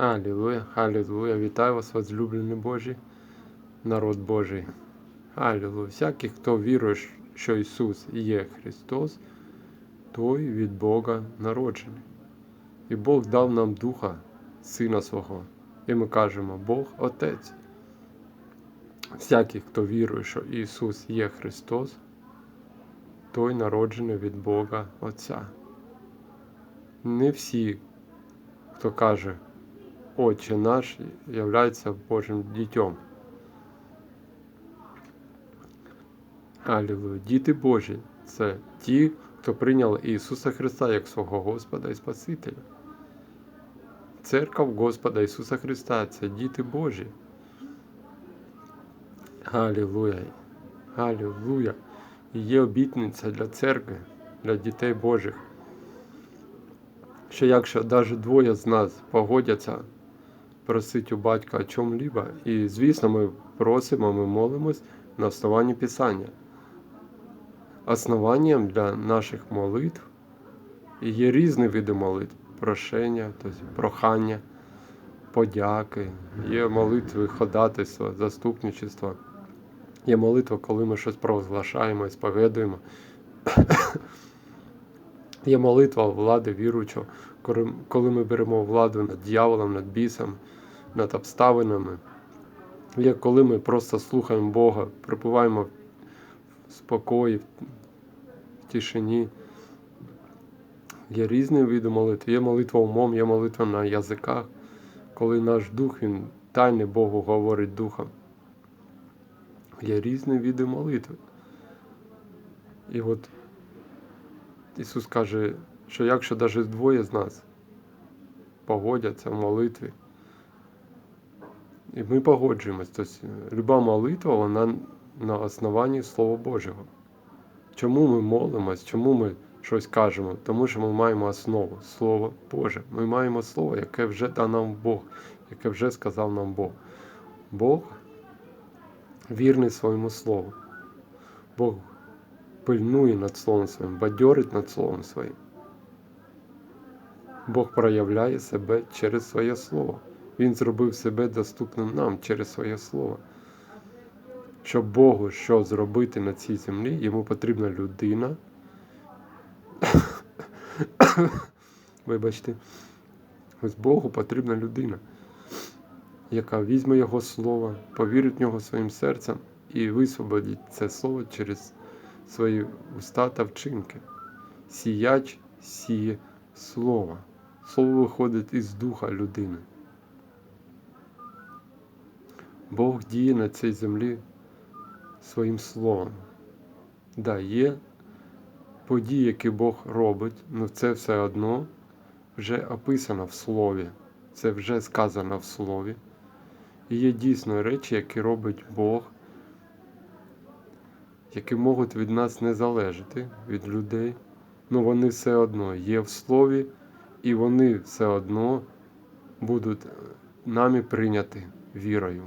Алілуя, Алілуя, вітаю вас, возлюблені Божі, народ Божий. Алілуя. Всякий, хто вірує, що Ісус є Христос, той від Бога народжений. І Бог дав нам Духа, Сина Свого. І ми кажемо, Бог Отець. Всякий, хто вірує, що Ісус є Христос, той народжений від Бога Отця. Не всі, хто каже, Отче наш являється Божим дітьом. Алілуя. Діти Божі це ті, хто прийняли Ісуса Христа як свого Господа і Спасителя. Церква Господа Ісуса Христа це діти Божі. Алілуя. Алілуя. І є обітниця для церкви, для дітей Божих. Що якщо навіть двоє з нас погодяться просить у батька о чому-либо, і, звісно, ми просимо, ми молимось на основанні Писання. Основанням для наших молитв є різні види молитв. Прошення, тобто прохання, подяки, є молитви ходатайства, заступничества. Є молитва, коли ми щось провозглашаємо і споведуємо. Є молитва влади віруючого, коли ми беремо владу над дьяволом, над бісом, над обставинами. Є коли ми просто слухаємо Бога, припуваємо в спокої, в тишині. Є різні види молитви. Є молитва умом, є молитва на язиках, коли наш дух, він тайне Богу говорить духом. Є різні види молитви. І от Ісус каже, що якщо навіть двоє з нас погодяться в молитві, і ми погоджуємось, тобто люба молитва, вона на основанні Слова Божого. Чому ми молимось, чому ми щось кажемо? Тому що ми маємо основу Слово Боже. Ми маємо Слово, яке вже дав нам Бог, яке вже сказав нам Бог. Бог вірний своєму Слову. Бог пильнує над Словом Своїм, бадьорить над Словом Своїм. Бог проявляє себе через своє Слово. Він зробив себе доступним нам через своє Слово. Щоб Богу що зробити на цій землі, йому потрібна людина. Вибачте, ось Богу потрібна людина, яка візьме Його слово, повірить в нього своїм серцем і висвободить це слово через свої уста та вчинки. Сіяч сіє слово. Слово виходить із духа людини. Бог діє на цій землі своїм словом. Да, є події, які Бог робить, але це все одно вже описано в слові, це вже сказано в слові. І є дійсно речі, які робить Бог, які можуть від нас не залежати, від людей, але вони все одно є в слові, і вони все одно будуть нами прийняті вірою.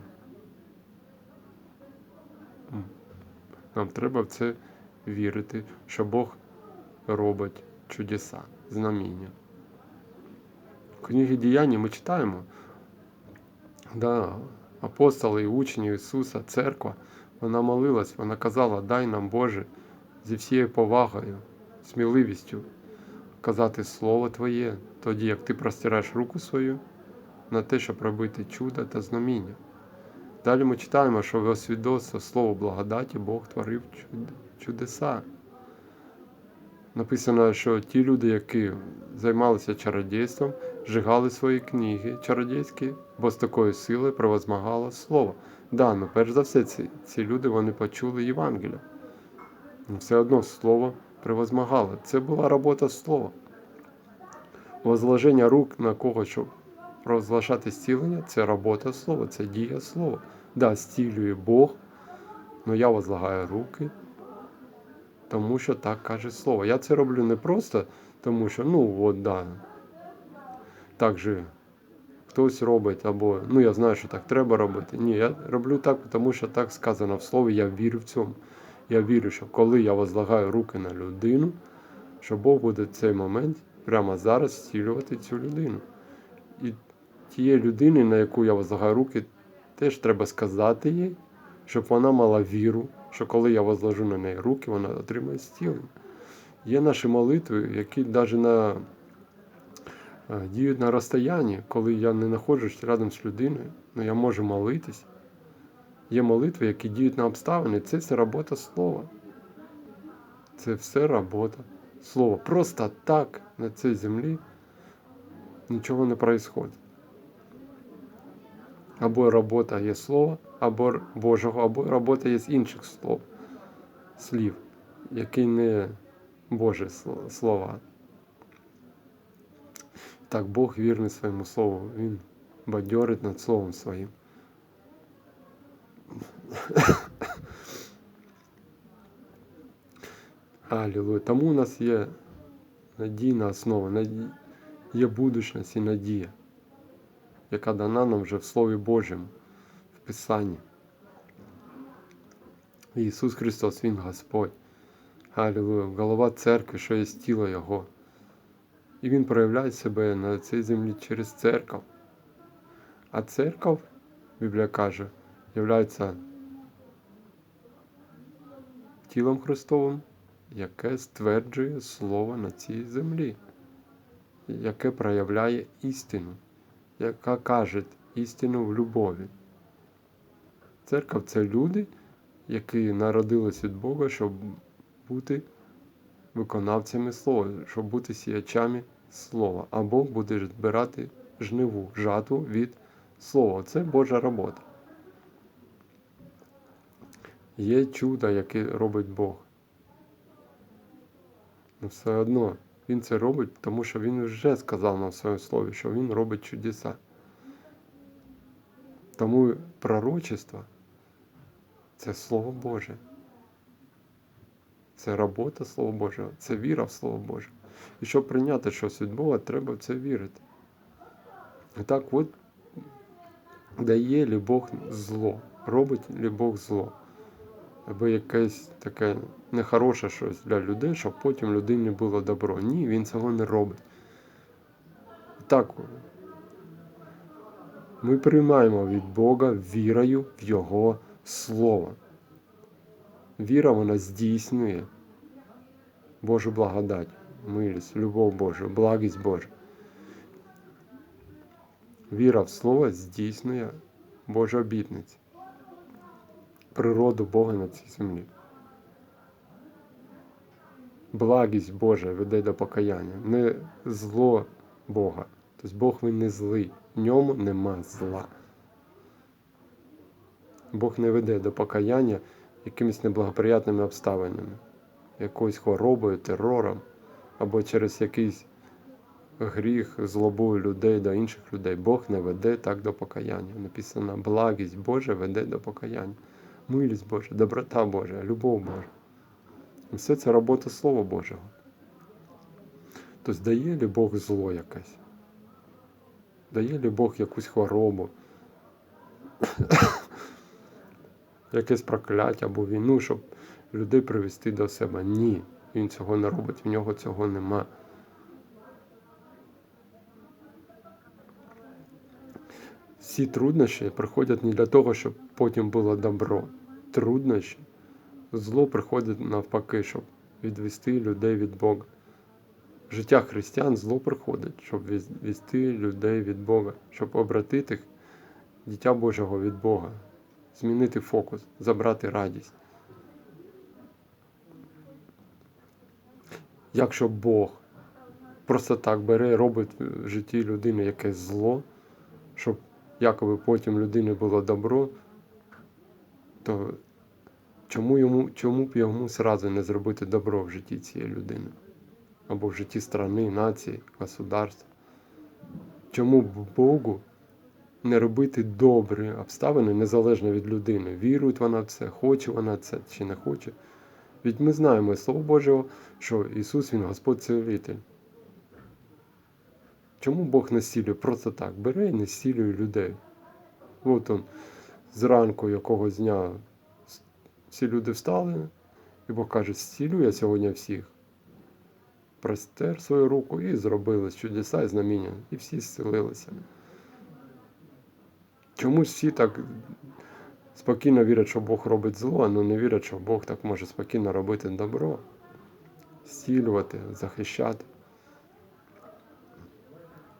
Нам треба в це вірити, що Бог робить чудеса, знаміння. В книгі діяння ми читаємо, да, апостоли і учні Ісуса, церква, вона молилась, вона казала, дай нам Боже зі всією повагою, сміливістю казати Слово Твоє, тоді як Ти простираєш руку свою на те, щоб робити чудо та знаміння. Далі ми читаємо, що в освідоцтво Слово благодаті Бог творив чудеса. Написано, що ті люди, які займалися чародійством, жигали свої книги чародійські, бо з такою силою превозмагало слово. Да, ну перш за все, ці, ці люди вони почули Євангелія. Все одно слово превозмагало. Це була робота слова. Возложення рук на кого, щоб провозглашати зцілення це робота слова, це дія слова. Да, зцілює Бог, але я возлагаю руки, тому що так каже слово. Я це роблю не просто, тому що, ну, от, да, так же хтось робить, або ну я знаю, що так треба робити. Ні, я роблю так, тому що так сказано в слові, я вірю в цьому. Я вірю, що коли я возлагаю руки на людину, що Бог буде в цей момент прямо зараз зцілювати цю людину. І тієї людини, на яку я возлагаю руки, теж треба сказати їй, щоб вона мала віру, що коли я возложу на неї руки, вона отримає зцілення. Є наші молитви, які навіть на, е, діють на розстоянні, коли я не знаходжусь рядом з людиною, але я можу молитись. Є молитви, які діють на обставини. Це все робота слова. Це все робота слова. Просто так на цій землі нічого не відбувається. Або робота є слова, або Божого, або робота є інших слов, слів, які не Божі слова. Так, Бог вірний своєму слову, Він бадьорить над словом своїм. Алілуя. Тому у нас є надійна основа, є будучність і надія, яка дана нам вже в Слові Божому, в Писанні. Ісус Христос, Він Господь. Алілуя. Голова церкви, що є тіло Його. І Він проявляє себе на цій землі через церкву. А церква, Біблія каже, являється тілом Христовим, яке стверджує Слово на цій землі, яке проявляє істину, яка каже істину в любові. Церква це люди, які народились від Бога, щоб бути виконавцями слова, щоб бути сіячами слова. А Бог буде збирати жниву, жатву від слова. Це Божа робота. Є чудо, яке робить Бог. Ну, все одно Він це робить, тому що Він вже сказав нам в своєму слові, що Він робить чудеса. Тому пророчество це Слово Боже. Це робота Слова Божого, це віра в Слово Боже. І щоб прийняти щось від Бога, треба в це вірити. І так от дає ли Бог зло, робить ли Бог зло. Або якесь таке нехороше щось для людей, щоб потім людині було добро. Ні, він цього не робить. Так, ми приймаємо від Бога вірою в Його Слово. Віра вона здійснює Божу благодать, милість, любов Божу, благість Божу. Віра в Слово здійснює Божу обітниці, природу Бога на цій землі. Благість Божа веде до покаяння, не зло Бога. Тобто Бог він не злий, в ньому нема зла. Бог не веде до покаяння якимись неблагоприятними обставинами, якоюсь хворобою, терором, або через якийсь гріх, злобою людей до інших людей. Бог не веде так до покаяння. Написано, благість Божа веде до покаяння. Милість Божа, доброта Божа, любов Божа. Все це робота Слова Божого. Тобто дає ли Бог зло якесь? Дає ли Бог якусь хворобу? якесь прокляття або війну, щоб людей привести до себе. Ні, він цього не робить, в нього цього нема. Всі труднощі приходять не для того, щоб потім було добро. Труднощі, зло приходить навпаки, щоб відвести людей від Бога. Життя християн зло приходить, щоб відвести людей від Бога, щоб обратити дитя Божого від Бога змінити фокус, забрати радість. Якщо Бог просто так бере, робить в житті людини якесь зло, щоб якоби потім людині було добро, то чому йому, чому б йому зразу не зробити добро в житті цієї людини? Або в житті страни, нації, государства? Чому б Богу не робити добрі обставини незалежно від людини. Вірує вона в це, хоче вона це чи не хоче. Ведь ми знаємо із Слова Божого, що Ісус Він Господь Цілитель. Чому Бог не? Просто так. Бере і не людей. От он, зранку якогось дня всі люди встали, і Бог каже, зцілює сьогодні всіх. Простер свою руку і зробили чудеса і знаміння, і всі зцілилися. Чомусь всі так спокійно вірять, що Бог робить зло, але не вірять, що Бог так може спокійно робити добро, зцілювати, захищати.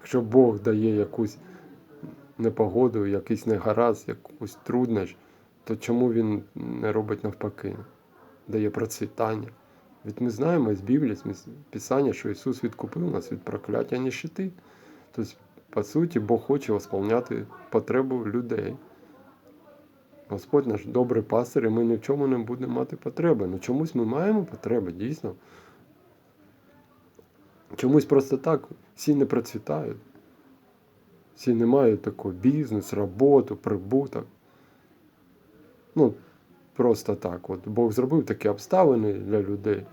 Якщо Бог дає якусь непогоду, якийсь негаразд, якусь труднощ, то чому він не робить навпаки? Дає процвітання. Від ми знаємо з Біблії, з Писання, що Ісус відкупив нас від прокляття ніщити. Тобто, по суті, Бог хоче восполняти потребу людей. Господь наш добрий пастир, і ми ні в чому не будемо мати потреби. Ну чомусь ми маємо потреби, дійсно. Чомусь просто так всі не процвітають. Всі не мають такого бізнес, роботу, прибуток. Ну, просто так. От Бог зробив такі обставини для людей.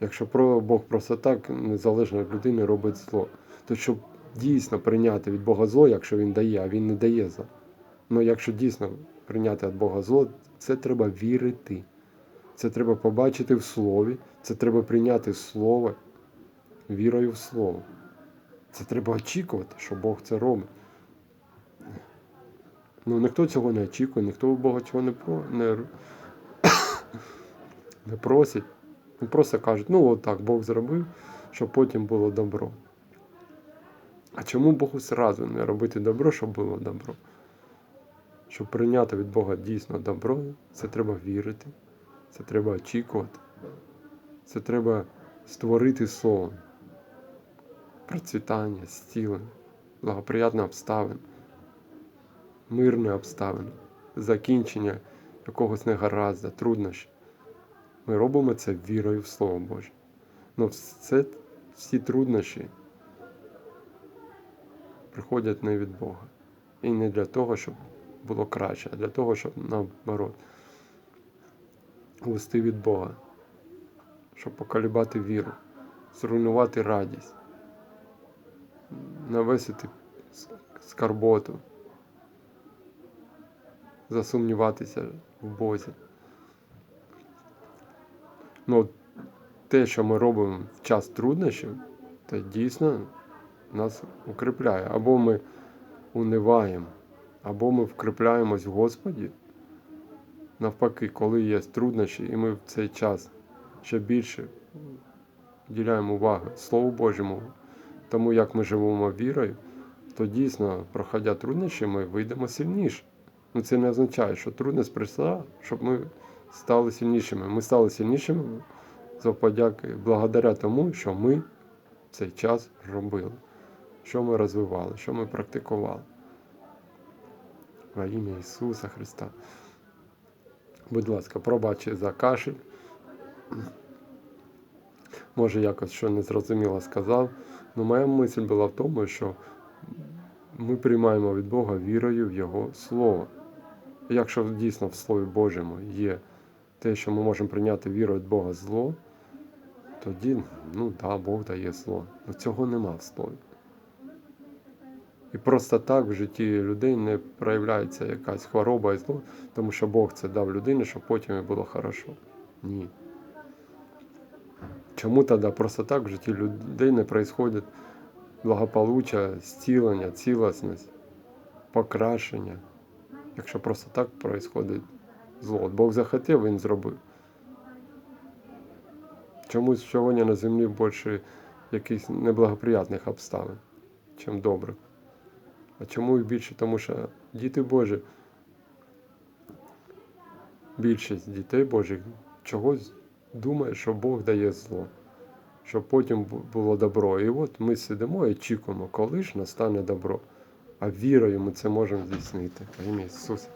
Якщо Бог просто так, незалежно від людини, робить зло, то щоб дійсно прийняти від Бога зло, якщо він дає, а він не дає зло. Ну, якщо дійсно прийняти від Бога зло, це треба вірити. Це треба побачити в слові, це треба прийняти слово вірою в слово. Це треба очікувати, що Бог це робить. Ну, ніхто цього не очікує, ніхто у Бога цього не, про, не, не просить. Ну, просто кажуть, ну от так Бог зробив, щоб потім було добро. А чому Богу зразу не робити добро, щоб було добро? Щоб прийняти від Бога дійсно добро, це треба вірити, це треба очікувати, це треба створити сон, процвітання, зцілення, благоприятне обставин, мирне обставини, закінчення якогось негаразда, труднощів. Ми робимо це вірою в Слово Боже. Ну, це всі труднощі приходять не від Бога. І не для того, щоб було краще, а для того, щоб наоборот вести від Бога, щоб поколібати віру, зруйнувати радість, навесити скарботу, засумніватися в Бозі. Ну, те, що ми робимо в час труднощів, це дійсно нас укріпляє. Або ми униваємо, або ми вкріпляємось в Господі. Навпаки, коли є труднощі, і ми в цей час ще більше діляємо увагу Слову Божому, тому як ми живемо вірою, то дійсно, проходя труднощі, ми вийдемо сильніше. Ну це не означає, що трудність прийшла, щоб ми стали сильнішими. Ми стали сильнішими за благодаря тому, що ми в цей час робили, що ми розвивали, що ми практикували. Во ім'я Ісуса Христа. Будь ласка, пробачте за кашель. Може, якось що незрозуміло сказав. але моя мисль була в тому, що ми приймаємо від Бога вірою в Його Слово. Якщо дійсно в Слові Божому є те, що ми можемо прийняти віру від Бога зло, тоді, ну да, Бог дає зло. Але цього нема в слові. І просто так в житті людей не проявляється якась хвороба і зло, тому що Бог це дав людині, щоб потім їй було хорошо. Ні. Чому тоді просто так в житті людей не відбувається благополуччя, зцілення, цілісність, покращення? Якщо просто так відбувається зло. От Бог захотів, він зробив. Чомусь сьогодні на землі більше якихось неблагоприятних обставин, чим добрих. А чому їх більше? Тому що діти Божі, більшість дітей Божих чогось думає, що Бог дає зло, щоб потім було добро. І от ми сидимо і очікуємо, коли ж настане добро. А вірою ми це можемо здійснити. Ім'я Ісуса.